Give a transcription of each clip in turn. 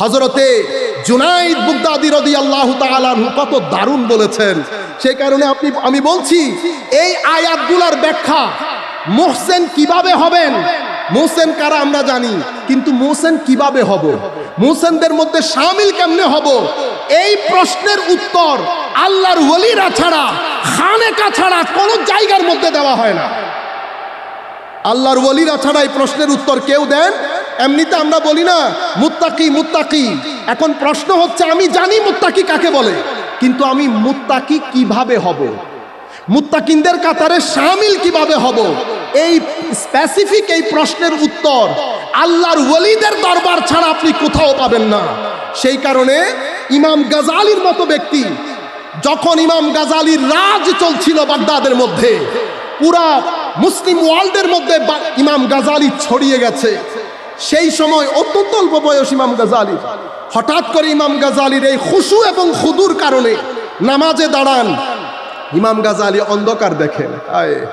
হজরতে জুনাইদ বুগদাদি রদি আল্লাহ তালানহু কত দারুণ বলেছেন। সেই কারণে আপনি, আমি বলছি, এই আয়াতগুলার ব্যাখ্যা মোহসেন কীভাবে হবেন? মোহসেন কারা আমরা জানি, কিন্তু মোহসেন কীভাবে হব? মোহসেনদের মধ্যে সামিল কেমনে হব? এই প্রশ্নের উত্তর আল্লাহর ওলিরা ছাড়া, খানেকা ছাড়া কোনো জায়গার মধ্যে দেওয়া হয় না। আল্লাহর ওলিরা ছাড়া এই প্রশ্নের উত্তর কেউ দেন এমনিতে আমরা বলি না, মুত্তাকি মুত্তাকি। এখন প্রশ্ন হচ্ছে, আমি জানি মুত্তাকি কাকে বলে, কিন্তু আমি মুত্তাকি কীভাবে হব? মুত্তাকিনদের কাতারে সামিল কীভাবে হব? এই স্পেসিফিক এই প্রশ্নের উত্তর আল্লাহর ওলিদের দরবার ছাড়া আপনি কোথাও পাবেন না। সেই কারণে ইমাম গাজালির মতো ব্যক্তি যখন ইমাম গাজালির রাজ চলছিল বাগদাদের মধ্যে, পুরা মুসলিম ওয়ার্ল্ডের মধ্যে ইমাম গাজালি ছড়িয়ে গেছে। সেই সময় অত্যন্ত অল্প বয়স ইমাম গাজালির। হঠাৎ করে ইমাম গাজালির এই খুশু এবং খুদুর কারণে নামাজে দাঁড়ান। ইমাম গাজালি অন্ধকার দেখেন। আয়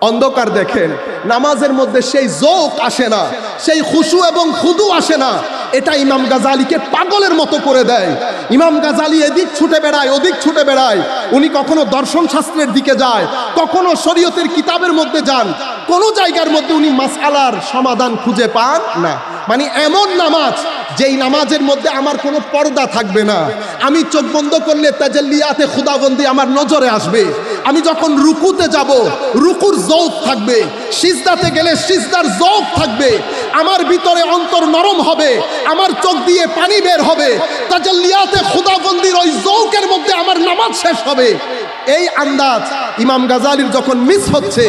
অন্ধকার দেখেন। নামাজের মধ্যে সেই জোক আসে না, সেই খুশু এবং খুদু আসে না। এটা ইমাম গাজালিকে পাগলের মতো করে দেয়। ইমাম গাজালি এদিক ছুটে বেড়ায়, ওদিক ছুটে বেড়ায়। উনি কখনো দর্শন শাস্ত্রের দিকে যায়, কখনো শরীয়তের কিতাবের মধ্যে যান। কোন জায়গার মধ্যে উনি মাসআলার সমাধান খুঁজে পান না। মানে এমন নামাজ, যেই নামাজের মধ্যে আমার কোনো পর্দা থাকবে না। আমি চোখ বন্ধ করলে তাজাল্লিয়াতে খুদাবন্দি আমার নজরে আসবে। আমি যখন রুকুতে যাব, রুকুর জৌক থাকবে, সিজদাতে গেলে সিজদার জৌক থাকবে, আমার ভিতরে অন্তর নরম হবে, আমার চোখ দিয়ে পানি বের হবে, তাজাল্লিয়াতে খুদাবন্দির ওই জৌকের মধ্যে আমার নামাজ শেষ হবে। এই আন্দাজ ইমাম গাজালির যখন মিস হচ্ছে,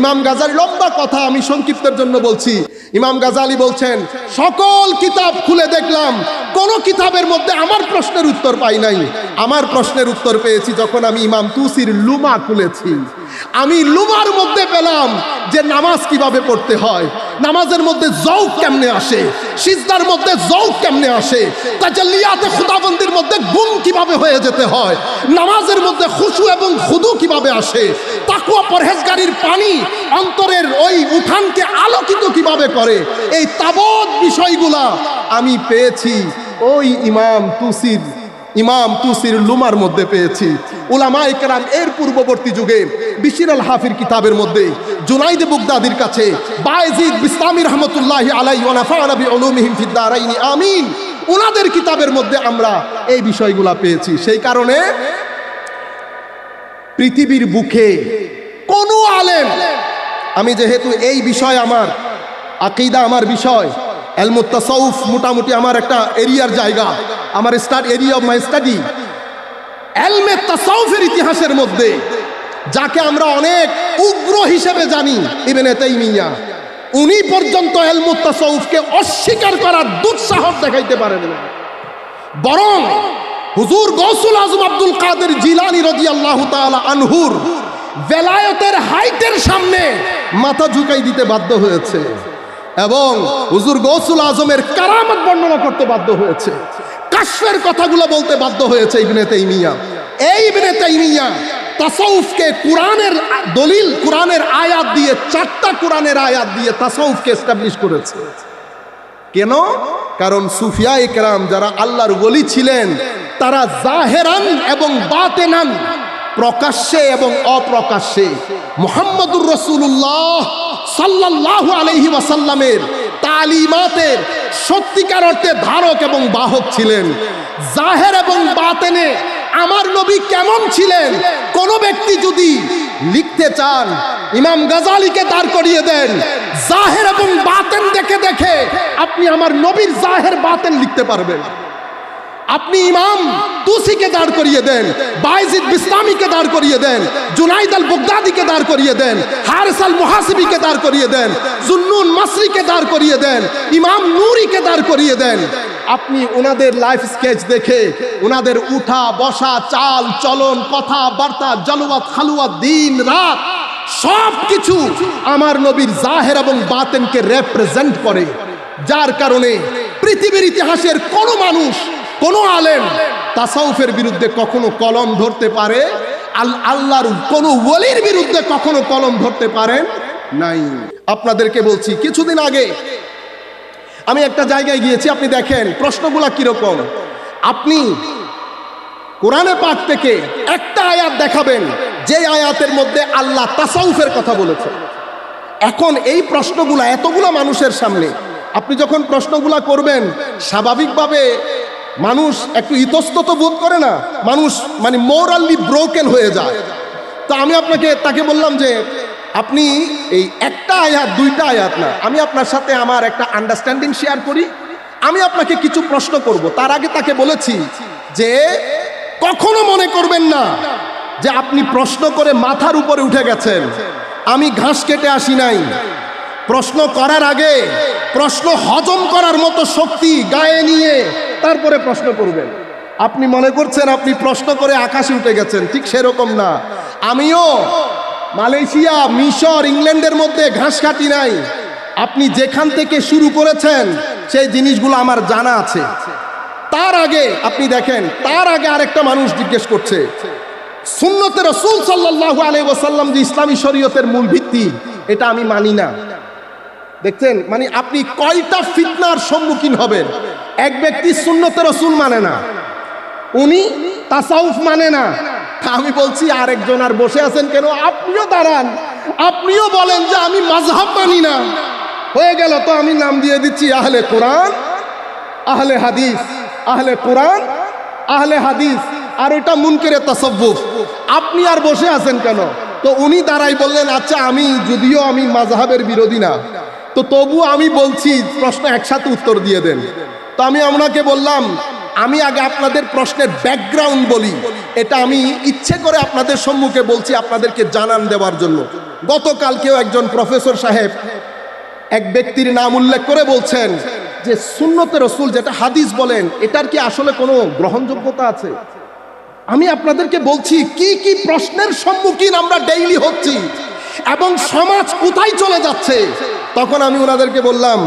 ইমাম গাজালি লম্বা কথা আমি সংক্ষিপ্তের জন্য বলছি। ইমাম গাজালি বলছেন, সকল কিতাব খুলে দেখলাম, কোন কিতাবের মধ্যে আমার প্রশ্নের উত্তর পাই নাই। আমার প্রশ্নের উত্তর পেয়েছি যখন আমি ইমাম তুসির লুমা খুলেছি। আমি লুমার মধ্যে পেলাম যে নামাজ কীভাবে পড়তে হয়, নামাজের মধ্যে জৌক কেমনে আসে, সিজদার মধ্যে জৌক কেমনে আসে, তাজাল্লিয়াতে খুদাবন্দির মধ্যে গুম কীভাবে হয়ে যেতে হয়, নামাজের মধ্যে খুশু এবং খুদু কীভাবে আসে? তাকুয়া পরহেজগারির পানি অন্তরের ওই উঠানকে আলোকিত কীভাবে করে? এই তাবৎ বিষয়গুলা আমি পেয়েছি। ওই ইমাম তুসির ইমাম তুসির লুমার মধ্যে পেয়েছি। উলামা ইকরাম এর পূর্ববর্তী যুগে বিশির আল হাফির কিতাবের মধ্যে জুনাইদ বুগদাদির কাছে বায়জিদ বিসলামি রহমতুল্লাহ আলাই ওয়া নাফা'না বিউলুমিহিম ফিদ দারাইনি, আমিন। ওনাদের কিতাবের মধ্যে আমরা এই বিষয়গুলা পেয়েছি। সেই কারণে পৃথিবীর বুকে কোন আলেম। আমি যেহেতু এই বিষয় আমার, আকিদা আমার বিষয় এলমুত্তাসৌফ মোটামুটি আমার একটা এরিয়ার জায়গা, আমার start area of my study. এলমে তাসাউফের ইতিহাসের মধ্যে, যাকে আমরা অনেক উগ্র হিসেবে জানি, ইবেনে তাইমিয়া, উনি পর্যন্ত এলমুত তাসাউফকে অস্বীকার করার দুঃসাহস দেখাইতে পারেন না। বরং হুজুর গৌসুল আজম আব্দুল কাদের জিলানি রাদিয়াল্লাহু তাআলা আনহুর বেলায়তের হাইটের সামনে মাথা ঝুঁকাই দিতে বাধ্য হয়েছে এবং হুজুর গৌসুল আজমের কারামত বর্ণনা করতে বাধ্য হয়েছে। কাশ্মের কথাগুলো বলতে বাধ্য হয়েছে ইবনে তাইমিয়া। এই ইবনে তাইমিয়া তাসাউফকে কোরআনের দলিল, কোরআনের আয়াত দিয়ে, চারটা কোরআনের আয়াত দিয়ে তাসাউফকে এস্টাবলিশ করেছে। কেন? কারণ সুফিয়া ইকরাম যারা আল্লাহর ওলি ছিলেন তারা জাহেরান এবং বাতেনান, প্রকাশ্যে এবং অপ্রকাশ্যে। মোহাম্মদুর রসুল্লাহ সাল্লাহ আলহি ওয়াসাল্লামের তালিমাতের সত্যিকার অর্থে ধারক এবং বাহক ছিলেন। জাহের এবং বাতেনে আমার নবী কেমন ছিলেন? কোন ব্যক্তি যদি লিখতে চান, ইমাম গাজালিকে দাঁড় করিয়ে দেন, জাহের এবং বাতেন দেখে দেখে আপনি আমার নবীর জাহের বাতেন লিখতে পারবেন। আপনি ইমাম তুসিকে দাঁড় করিয়ে দেন, বাইজিদ বিসলামীকে দাঁড় করিয়ে দেন, জুনাইদ আল বুগদাদিকে দাঁড় করিয়ে দেন, হারিস আল মুহাসিবিকে দাঁড় করিয়ে দেন, জুন্নুন মাসরিকে দাঁড় করিয়ে দেন, ইমাম নূরিকে দাঁড় করিয়ে দেন। আপনি ওনাদের লাইফ স্কেচ দেখে ওনাদের উঠা, বসা, চাল, চলন কথা বার্তা জলওয়াত খালুয়াত দিন, রাত সব কিছু আমার নবীর জাহের এবং বাতেনকে রেপ্রেজেন্ট করে। যার কারণে পৃথিবীর ইতিহাসের কোনো মানুষ কোনো আলেম তাসাউফের বিরুদ্ধে কখনো কলম ধরতে পারে? আল আল্লাহর কোনো ওলির বিরুদ্ধে কখনো কলম ধরতে পারেন? নাই। আপনাদেরকে বলছি, কিছুদিন আগে আমি একটা জায়গায় গিয়েছি, আপনি দেখেন, প্রশ্নগুলা কীরকম? আপনি কোরআনে পাক থেকে একটা আয়াত দেখাবেন, যে আয়াতের মধ্যে আল্লাহ তাসাউফের কথা বলেছে এখন এই প্রশ্নগুলা এতগুলা মানুষের সামনে, আপনি যখন প্রশ্নগুলা করবেন, স্বাভাবিকভাবে মানুষ একটু ইতস্তত বোধ করে না, মানুষ মানে মোরালি ব্রোকেন হয়ে যায়। তো আমি আপনাকে, তাকে বললাম যে, আপনি এই একটা আয়াত, দুইটা আয়াত না, আমি আপনার সাথে আমার একটা আন্ডারস্ট্যান্ডিং শেয়ার করি, আমি আপনাকে কিছু প্রশ্ন করব। তার আগে তাকে বলেছি যে, কখনো মনে করবেন না যে আপনি প্রশ্ন করে মাথার উপরে উঠে গেছেন। আমি ঘাস কেটে আসি নাই। প্রশ্ন করার আগে, প্রশ্ন হজম করার মতো শক্তি গায়ে নিয়ে তারপরে প্রশ্ন করবেন। আপনি মনে করছেন আপনি প্রশ্ন করে আকাশে উঠে গেছেন, ঠিক সেরকম না। আমিও মালয়েশিয়া, মিশর, ইংল্যান্ডের মধ্যে ঘাস কাটি নাই। আপনি যেখান থেকে শুরু করেছেন, সেই জিনিসগুলো আমার জানা আছে। তার আগে আপনি দেখেন, তার আগে আরেকটা মানুষ জিজ্ঞেস করছে, সুন্নতে রসুল সাল্লাহ আলাই ওসাল্লাম যে ইসলামী শরীয়তের মূল ভিত্তি, এটা আমি মানি না। দেখছেন? মানে আপনি কয়টা ফিতনার সম্মুখীন হবেন? এক ব্যক্তি সুন্নতে রসুল মানে না। উনি তাসাউফ মানে না। আমি বলছি, আরেকজন আর বসে আছেন কেন? আপনিও দাঁড়ান। আপনিও বলেন যে আমি মাঝহাব মানি না। হয়ে গেল তো, আমি নাম দিয়ে দিচ্ছি আহলে কোরআন, আহলে হাদিস, আহলে কোরআন, আহলে হাদিস। আর ওইটা মুনকেরে তাসাব্বুফ আপনি আর বসে আছেন কেন? তো উনি দাঁড়াই বললেন আচ্ছা আমি, যদিও আমি মাযহাবের বিরোধী না, তো তবু আমি বলছি, প্রশ্ন একসাথে উত্তর দিয়ে দেন। তো আমি আপনাকে বললাম, আমি আগে আপনাদের প্রশ্নের ব্যাকগ্রাউন্ড বলি। এটা আমি ইচ্ছে করে আপনাদের সম্মুখে বলছি আপনাদেরকে জানান দেওয়ার জন্য। গতকালকেও একজন প্রফেসর সাহেব এক ব্যক্তির নাম উল্লেখ করে বলছেন যে, সুন্নতে রসুল যেটা হাদিস বলেন, এটার কি আসলে কোনো গ্রহণযোগ্যতা আছে? আমি আপনাদেরকে বলছি, কি কি প্রশ্নের সম্মুখীন আমরা ডেইলি হচ্ছি এবং সমাজ কোথায় চলে যাচ্ছে? তখন আমি ওনাদেরকে বললাম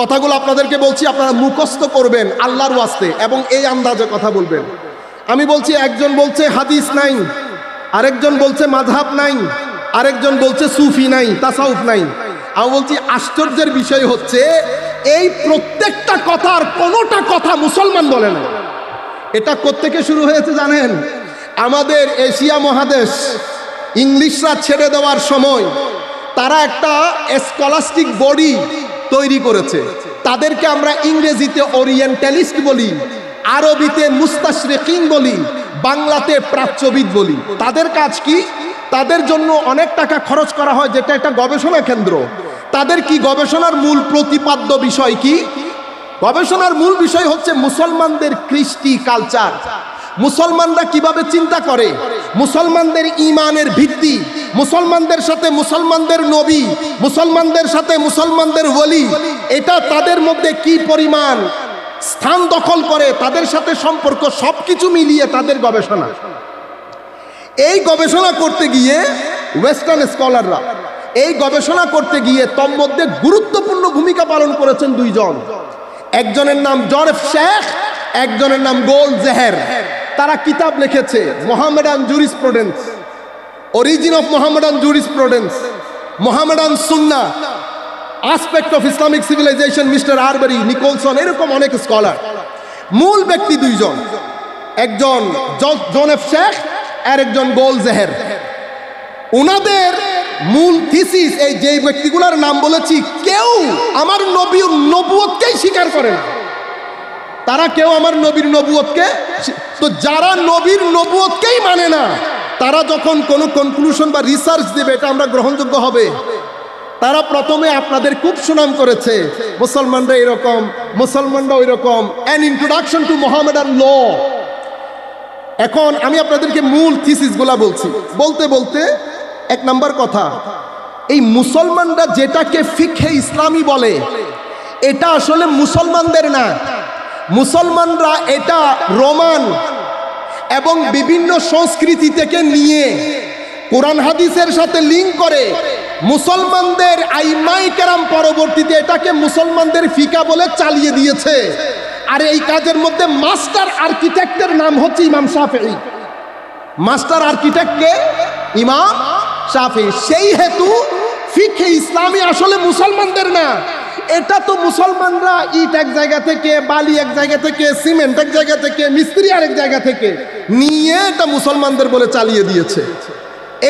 কথাগুলো আপনাদেরকে বলছি, আপনারা মুখস্থ করবেন আল্লাহর ওয়াস্তে এবং এই আন্দাজে কথা বলবেন। আমি বলছি, একজন বলছে হাদিস নাই, আরেকজন বলছে মাঝহাব নাই, আরেকজন বলছে সুফি নাই, তাসাউফ নাই। আমি বলছি, আশ্চর্যের বিষয় হচ্ছে, এই প্রত্যেকটা কথার কোনোটা কথা মুসলমান বলে না। এটা কোত্থেকে শুরু হয়েছে জানেন? আমাদের এশিয়া মহাদেশ, ইংলিশরা ছেড়ে দেওয়ার সময় তারা একটা স্কলাস্টিক বডি তৈরি করেছে। তাদেরকে আমরা ইংরেজিতে ওরিয়েন্টালিস্ট বলি, আরবিতে মুস্তাশরিকিন বলি, বাংলাতে প্রাচ্যবিদ বলি। তাদের কাজ কি? তাদের জন্য অনেক টাকা খরচ করা হয়, যেটা একটা গবেষণা কেন্দ্র। তাদের কি গবেষণার মূল প্রতিপাদ্য বিষয় কি? গবেষণার মূল বিষয় হচ্ছে মুসলমানদের কৃষ্টি কালচার মুসলমানরা কীভাবে চিন্তা করে? মুসলমানদের ইমানের ভিত্তি। মুসলমানদের সাথে মুসলমানদের নবী, মুসলমানদের সাথে মুসলমানদের ওলি, এটা তাদের মধ্যে কি পরিমাণ স্থান দখল করে, তাদের সাথে সম্পর্ক সবকিছু মিলিয়ে তাদের গবেষণা। এই গবেষণা করতে গিয়ে ওয়েস্টার্ন স্কলাররা এই গবেষণা করতে গিয়ে তন্মধ্যে গুরুত্বপূর্ণ ভূমিকা পালন করেছেন দুইজন। একজনের নাম জরেফ শেখ, একজনের নাম গোল জেহের। তারা কিতাব লিখেছে, Mohammedan jurisprudence. Origin of Mohammedan jurisprudence Mohammedan Sunnah aspect of Islamic civilisation mister Arberry Nicholson এরকম অনেক স্কলার মূল ব্যক্তি দুইজন। একজন জোনেফ শেখ আর একজন গোল জেহের। ওনাদের মূল থিসিস এই যে ব্যক্তিগুলোর নাম বলেছি, কেউ আমার নবীর নবুয়তকেই স্বীকার করে না। তারা কেউ আমার নবীর নবুয়তকে তো যারা নবীর নবুয়তকেই মানে না তারা যখন কোনো কনক্লুশন বা রিসার্চ দেবে, এটা আমরা গ্রহণযোগ্য হবে। তারা প্রথমে আপনাদের খুব সুনাম করেছে, মুসলমানরা এরকম, মুসলমানরা ওই রকম an introduction to Mohammedan law এখন আমি আপনাদেরকে মূল থিসিসগুলা বলছি। বলতে বলতে এক নাম্বার কথা, এই মুসলমানরা যেটাকে ফিখে ইসলামী বলে, এটা আসলে মুসলমানদের না। মুসলমানরা এটা রোমান এবং বিভিন্ন সংস্কৃতি থেকে নিয়ে কোরআন হাদিসের সাথে লিঙ্ক করে মুসলমানদের আইমাই কেরাম পরবর্তীতে এটাকে মুসলমানদের ফিকা বলে চালিয়ে দিয়েছে। আর এই কাজের মধ্যে মাস্টার আর্কিটেক্টের নাম হচ্ছে ইমাম শাফি মাস্টার আর্কিটেক্টকে ইমাম শাফি সেই হেতু ফিখে ইসলামী আসলে মুসলমানদের না। এটা তো মুসলমানরা ইট এক জায়গা থেকে, বালি এক জায়গা থেকে, সিমেন্ট এক জায়গা থেকে, মিস্ত্রি আরেক জায়গা থেকে নিয়ে এটা মুসলমানদের বলে চালিয়ে দিয়েছে।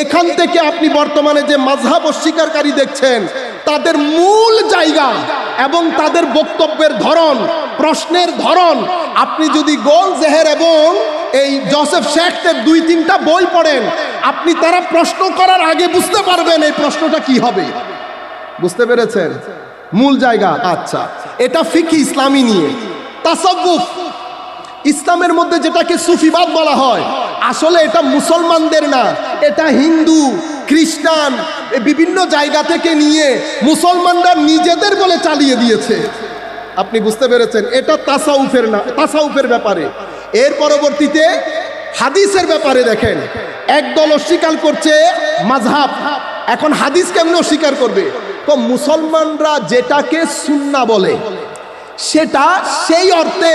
এখান থেকে আপনি বর্তমানে যে মাঝহাব অস্বীকারী দেখছেন, তাদের মূল জায়গা এবং তাদের বক্তব্যের ধরন, প্রশ্নের ধরন, আপনি যদি গোল জেহের এবং এই জোসেফ শেখের দুই তিনটা বই পড়েন, আপনি তারা প্রশ্ন করার আগে বুঝতে পারবেন এই প্রশ্নটা কি হবে। বুঝতে পেরেছেন? মূল জায়গা। আচ্ছা এটা ফিকি ইসলামী নিয়ে। তাসাব্বুফ ইসলামের মধ্যে যেটাকে সুফিবাদ বলা হয়, আসলে এটা মুসলমানদের না, এটা হিন্দু, খ্রিস্টান বিভিন্ন জায়গা থেকে নিয়ে মুসলমানরা নিজেদের বলে চালিয়ে দিয়েছে। আপনি বুঝতে পেরেছেন? এটা তাসাউফের না, তাসাউফের ব্যাপারে। এর পরবর্তীতে হাদিসের ব্যাপারে দেখেন। একদল অস্বীকার করছে মাঝহাব এখন হাদিস কেমন অস্বীকার করবে? তো মুসলমানরা যেটাকে সুন্না বলে, সেটা সেই অর্থে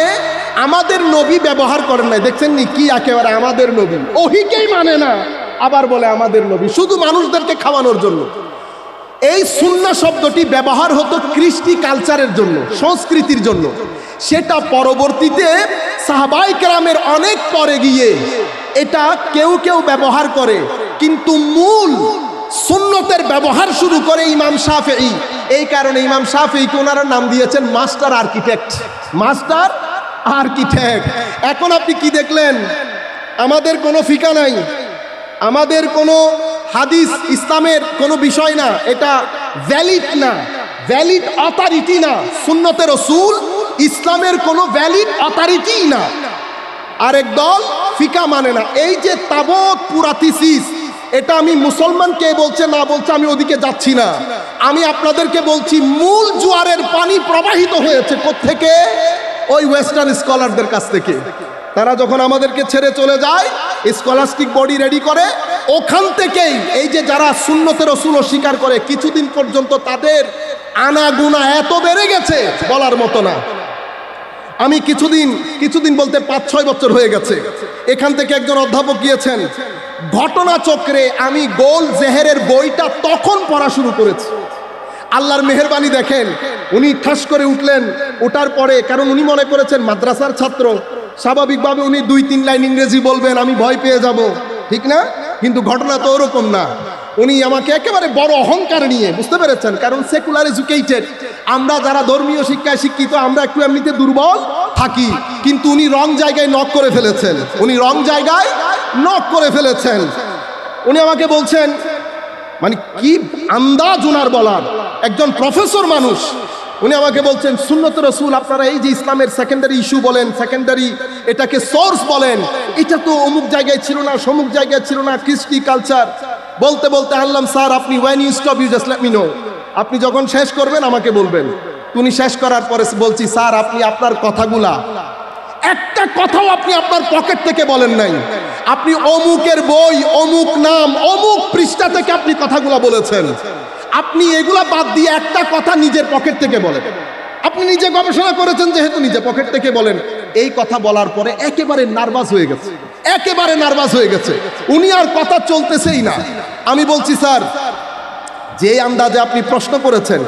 আমাদের নবী ব্যবহার করেন নাই। দেখছেন নি কি একেবারে আমাদের নবী? ওহিকেই মানে না, আবার বলে আমাদের নবী। শুধু মানুষদেরকে খাওয়ানোর জন্য। এই সুন্না শব্দটি ব্যবহার হতো কৃষ্টি কালচারের জন্য, সংস্কৃতির জন্য। সেটা পরবর্তীতে সাহাবাই কেরামের অনেক পরে গিয়ে এটা কেউ কেউ ব্যবহার করে। কিন্তু মূল সুন্নতের ব্যবহার শুরু করে ইমাম শাফেই এই কারণে ইমাম শাফেইকে ওনারা নাম দিয়েছেন মাস্টার আর্কিটেক্ট। Master architect. এখন আপনি কি দেখলেন? আমাদের কোনো ফিকা নাই। আমাদের কোনো হাদিস, ইসলামের কোনো বিষয় না। এটা ভ্যালিড না। ভ্যালিড অথরিটি না। সুন্নতের রসুল ইসলামের কোনো ভ্যালিড অথরিটি না। আরেক দল ফিকা মানে না। এই যে তাবৎ পুরাতিসিস এটা আমি মুসলমান কে বলছে, না বলছে, আমি ওদিকে যাচ্ছি না। আমি আপনাদেরকে বলছি, মূল জোয়ারের পানি প্রবাহিত হয়েছে থেকে ওই ওয়েস্টার্ন স্কলারদের কাছ থেকে। তারা যখন আমাদেরকে ছেড়ে চলে যায় স্কলাস্টিক বডি রেডি করে, ওখান থেকেই এই যে যারা শূন্যতের রসুল স্বীকার করে, কিছুদিন পর্যন্ত তাদের আনাগুনা এত বেড়ে গেছে বলার মতো না। আমি কিছুদিন কিছুদিন বলতে পাঁচ ছয় বছর হয়ে গেছে। এখান থেকে একজন অধ্যাপক গিয়েছেন ঘটনা চক্রে আমি গোল জেহেরের বইটা তখন পড়া শুরু করেছি। আল্লাহর মেহরবানি দেখেন, উনি ঠাস করে উঠলেন ওটার পরে, কারণ উনি মনে করেছেন মাদ্রাসার ছাত্র, স্বাভাবিকভাবে উনি দুই তিন লাইন ইংরেজি বলবেন, আমি ভয় পেয়ে যাব। ঠিক না? কিন্তু ঘটনা তো ওরকম না। উনি আমাকে একেবারে বড় অহংকার নিয়ে, বুঝতে পেরেছেন? কারণ সেকুলার এডুকেটেড আমরা যারা ধর্মীয় শিক্ষায় শিক্ষিত, আমরা একটু এমনিতে দুর্বল থাকি, কিন্তু উনি রং জায়গায় নক করে ফেলেছেন। উনি রং জায়গায় নক করে ফেলেছেন। উনি আমাকে বলছেন মানে কি আন্দাজ ওনার বলার? একজন প্রফেসর মানুষ। উনি আমাকে বলছেন, সুন্নত রসুল, আপনারা এই যে ইসলামের সেকেন্ডারি ইস্যু বলেন সেকেন্ডারি এটাকে সোর্স বলেন, এটা তো অমুক জায়গায় ছিল না, সমুক জায়গায় ছিল না, কৃষ্টি কালচার বলতে বলতে আনলাম, স্যার, আপনি when you stop you just me know আপনি যখন শেষ করবেন, আমাকে বলবেন। উনি শেষ করার পরে বলছি, স্যার, আপনি আপনার কথাগুলা, একটা কথাও আপনি আপনার পকেট থেকে বলেন নাই। আপনি অমুকের বই, অমুক নাম, অমুক পৃষ্ঠা থেকে আপনি কথাগুলো বলেছেন। আপনি এগুলা বাদ দিয়ে একটা কথা নিজের পকেট থেকে বলেন। আপনি নিজে গবেষণা করেছেন যেহেতু নিজে পকেট থেকে বলেন। এই কথা বলার পরে একেবারে নার্ভাস হয়ে গেছে। একেবারে নার্ভাস হয়ে গেছে। উনি আর কথা চলতেছেই না। আমি বলছি, স্যার, যে আন্দাজে আপনি প্রশ্ন করেছেন,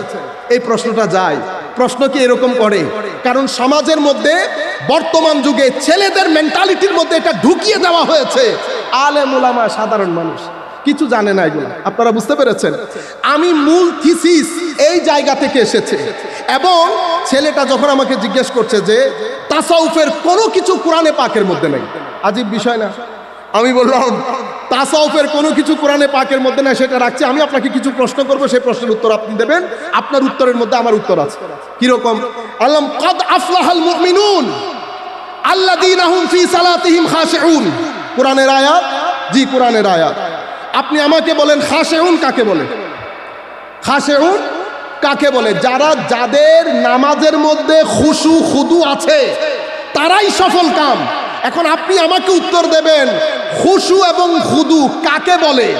এই প্রশ্নটা যায়। প্রশ্ন কি এরকম করে? কারণ সমাজের মধ্যে বর্তমান যুগে ছেলেদের মেন্টালিটির মধ্যে এটা ঢুকিয়ে দেওয়া হয়েছে। আলে মুলামা সাধারণ মানুষ। কিছু জানে না এগুলো। আপনারা বুঝতে পেরেছেন? আমি মূল থিসিস এই জায়গা থেকে এসেছে। এবং ছেলেটা যখন আমাকে জিজ্ঞেস করছে যে, তাসাউফের কোনো কিছু কোরআনে পাকের মধ্যে নেই? আজীব বিষয় না? আমি বললাম তাসাউফের কোনো কিছু কোরআনে পাকের মধ্যে না সেটা রাখছি। আমি আপনাকে কিছু প্রশ্ন করব, সেই প্রশ্নের উত্তর আপনি দেবেন। আপনার উত্তরের মধ্যে আমার উত্তর আছে। কীরকম? আল্লাহ কদ আফলাহাল মুমিনুন আল্লাযীনাহুম ফি সালাতিহিম খাশিউন। কোরআনের আয়াত? জি, কোরআনের আয়াত। আপনি আমাকে বলেন, খাশেউন কাকে বলে? খাশেউন কাকে বলে? যারা, যাদের নামাজের মধ্যে খুশু খুদু আছে, তারাই সফল কাম। এখন আপনি আমাকে উত্তর দেবেন, খুশু এবং খুদু কাকে বলে?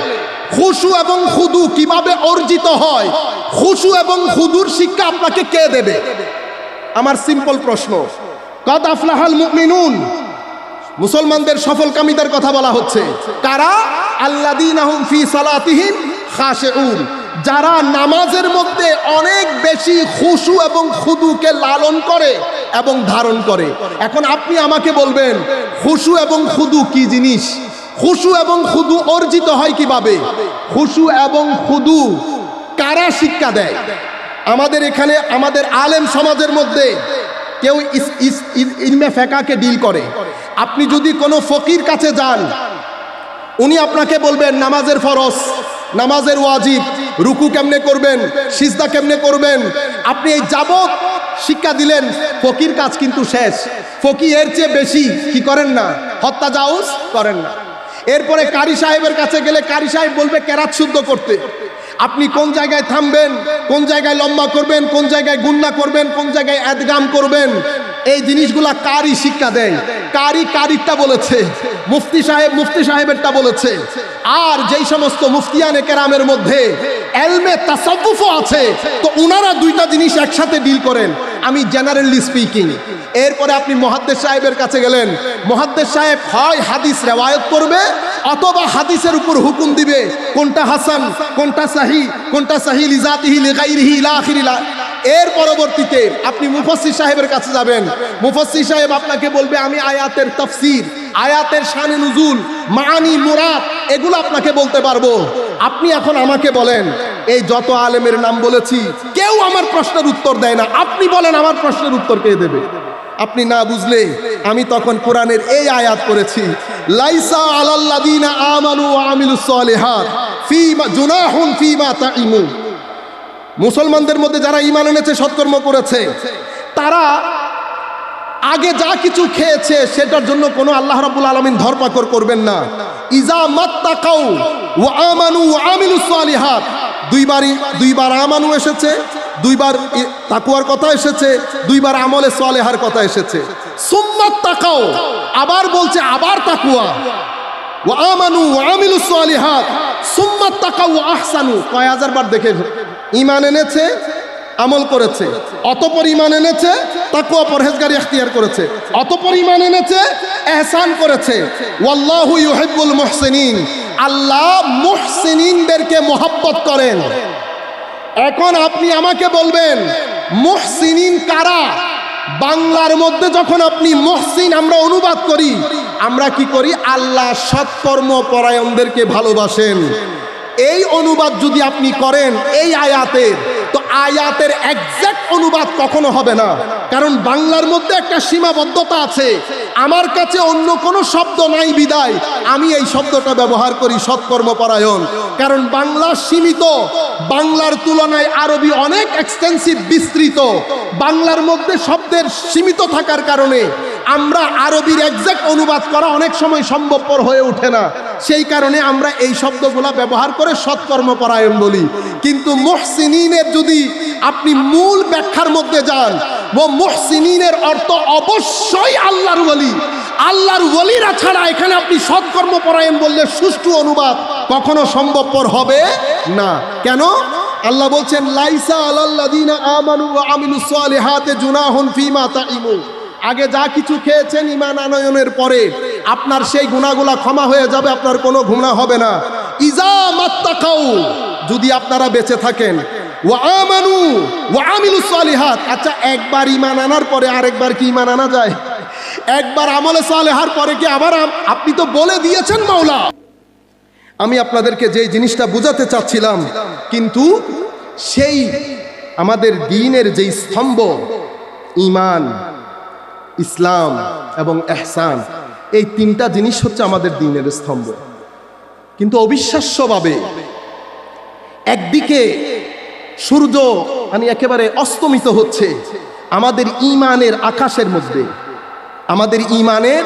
খুশু এবং খুদু কীভাবে অর্জিত হয়? খুশু এবং খুদুর শিক্ষা আপনাকে কে দেবে? আমার সিম্পল প্রশ্ন। কদ আফলাহাল মুমিনুন? মুসলমানদের সফলকামীদের কথা বলা হচ্ছে। কারা? আল্লাদিন আহুম ফি সালাতিহিম খাশেউন। যারা নামাজের মধ্যে অনেক বেশি খুশু এবং খুদুকে লালন করে এবং ধারণ করে। এখন আপনি আমাকে বলবেন, খুশু এবং খুদু কি জিনিস? খুশু এবং খুদু অর্জিত হয় কীভাবে? খুশু এবং খুদু কারা শিক্ষা দেয়? আমাদের এখানে, আমাদের আলেম সমাজের মধ্যে কেউ ইলমে ফেকাকে ডিল করে। আপনি যদি কোনো ফকির কাছে যান, উনি আপনাকে বলবেন, নামাজের ফরজ। নামাজের ওয়াজিব, রুকু কেমনে করবেন, সিজদা কেমনে করবেন? আপনি এই যাবত শিক্ষা দিলেন, ফকির কাজ কিন্তু শেষ। ফকি এর চেয়ে বেশি কি করেন না? হত্যা জাউস করেন না। এরপরে কারি সাহেবের কাছে গেলে কারি সাহেব বলবে, কেরাত শুদ্ধ করতে। আপনি কোন জায়গায় থামবেন, কোন জায়গায় লম্বা করবেন, কোন জায়গায় গুন্না করবেন, কোন জায়গায় এদগাম করবেন? এই জিনিসগুলা কারি শিক্ষা দেয়। কারি কারিরটা বলেছে। মুফতি সাহেব মুফতি সাহেবেরটা বলেছে। আর যেই সমস্ত মুফতিয়ানে কেরামের মধ্যে এলমে তাসাব্বুফও আছে, তো উনারা দুইটা জিনিস একসাথে ডিল করেন। আমি জেনারেলি স্পিকিং এরপরে আপনি মহাদ্দেশ সাহেবের কাছে গেলেন। মহাদ্দেশ সাহেব হয় হাদিস রেওয়ায়ত করবে, অথবা হাদিসের উপর হুকুম দিবে, কোনটা হাসান, কোনটা সাহি কোনটা সাহি লিজাতিহি লিগাইরিহি ইলা আখিরিলা এর পরবর্তীতে আপনি মুফাসসির সাহেবের কাছে যাবেন। মুফাসসির সাহেব আপনাকে বলবে, আমি আয়াতের তাফসীর, আয়াতের শানে নুজুল মানি মুরাদ, এগুলো আপনাকে বলতে পারব। আপনি এখন আমাকে বলেন, এই যত আলেমের নাম বলেছি, কেউ আমার প্রশ্নের উত্তর দেয় না। আপনি বলেন, আমার প্রশ্নের উত্তর কে দেবে? আপনি না বুঝলে, আমি তখন কোরআনের এই আয়াত করেছি লাইসা আলাল্লাযিনা আমানু ওয়া আমিলুস সালিহাত, ফিমা জুনাহুন ফিমা তাইমু মুসলমানদের মধ্যে যারা ঈমান এনেছে, সৎকর্ম করেছে, তারা আগে যা কিছু খেয়েছে, সেটার জন্য কোনো আল্লাহ রাব্বুল আলামিন ধরপাকড় করবেন না। ইজা মাত্তাকাউ ওয়া আমানু ওয়া আমিলুস সালিহাত। দুইবারই, দুইবার আমানু এসেছে, দুইবার তাকুয়ার কথা এসেছে, দুইবার আমলে সালেহার কথা এসেছে। সুম্মাত তাকাও আবার বলছে আবার তাকুয়া। ওয়া ওয়া কয় দেখে ঈমান এনেছে, আমল করেছে। অতপর ঈমান এনেছে তাকুয়া পরহেজগারি এখতিয়ার করেছে। অতপর ঈমান এনেছে, এহসান করেছে। ওয়াল্লাহু আল্লাহ মুহসিনিনদেরকে মোহাব্বত করেন। এখন আপনি আমাকে বলবেন, মুহসিনিন কারা? বাংলার মধ্যে যখন আপনি মহসিন আমরা অনুবাদ করি আমরা কি করি? আল্লাহ সৎকর্ম পরায়ণদেরকে ভালোবাসেন। এই অনুবাদ যদি আপনি করেন, এই আয়াতের তো আয়াতের একজ্যাক্ট অনুবাদ কখনো হবে না। কারণ বাংলার মধ্যে একটা সীমাবদ্ধতা আছে। আমার কাছে অন্য কোনো শব্দ নাই বিদায়। আমি এই শব্দটা ব্যবহার করি সৎকর্মপরায়ণ কারণ বাংলা সীমিত। বাংলার তুলনায় আরবি অনেক এক্সটেন্সিভ বিস্তৃত। বাংলার মধ্যে শব্দের সীমিত থাকার কারণে আমরা আরবির একজ্যাক্ট অনুবাদ করা অনেক সময় সম্ভবপর হয়ে ওঠে না। সেই কারণে আমরা এই শব্দগুলা ব্যবহার করে সৎকর্মপরায়ণ বলি। কিন্তু মুহসিনিনের যদি আপনি মূল ব্যাখ্যার মধ্যে যান, ও মুহসিনিনের অর্থ অবশ্যই আল্লাহর ওলি আল্লাহর ওলিরা ছাড়া এখানে আপনি সৎকর্মপরায়ণ বললে সুষ্ঠু অনুবাদ কখনো সম্ভবপর হবে না। কেন? আল্লাহ বলছেন, লাইসা আলাল্লাযিনা আমানু ওয়া আমিলুস সালিহাতি জুনাহুন ফিমা তাইমু আগে যা কিছু খেয়েছেন ইমান আনয়নের পরে আপনার সেই গুণাগুলা ক্ষমা হয়ে যাবে, আপনার কোনো গুণা হবে না। ইজা মাত্তাকাউ, যদি আপনারা বেঁচে থাকেন। ওয়া আমানু ওয়া আমিলুস সালিহাত। আচ্ছা একবার ইমান আনার পরে আরেকবার কি ইমান আনা যায়? একবার আমলে সালেহার পরে কি আবার আপনি তো বলে দিয়েছেন মাওলা। আমি আপনাদেরকে যে জিনিসটা বোঝাতে চাচ্ছিলাম, কিন্তু সেই আমাদের দিনের যেই স্তম্ভ ইমান ইসলাম এবং এহসান, এই তিনটা জিনিস হচ্ছে আমাদের দিনের স্তম্ভ। কিন্তু অবিশ্বাস্যভাবে একদিকে সূর্য মানে একেবারে অস্তমিত হচ্ছে আমাদের ইমানের আকাশের মধ্যে। আমাদের ইমানের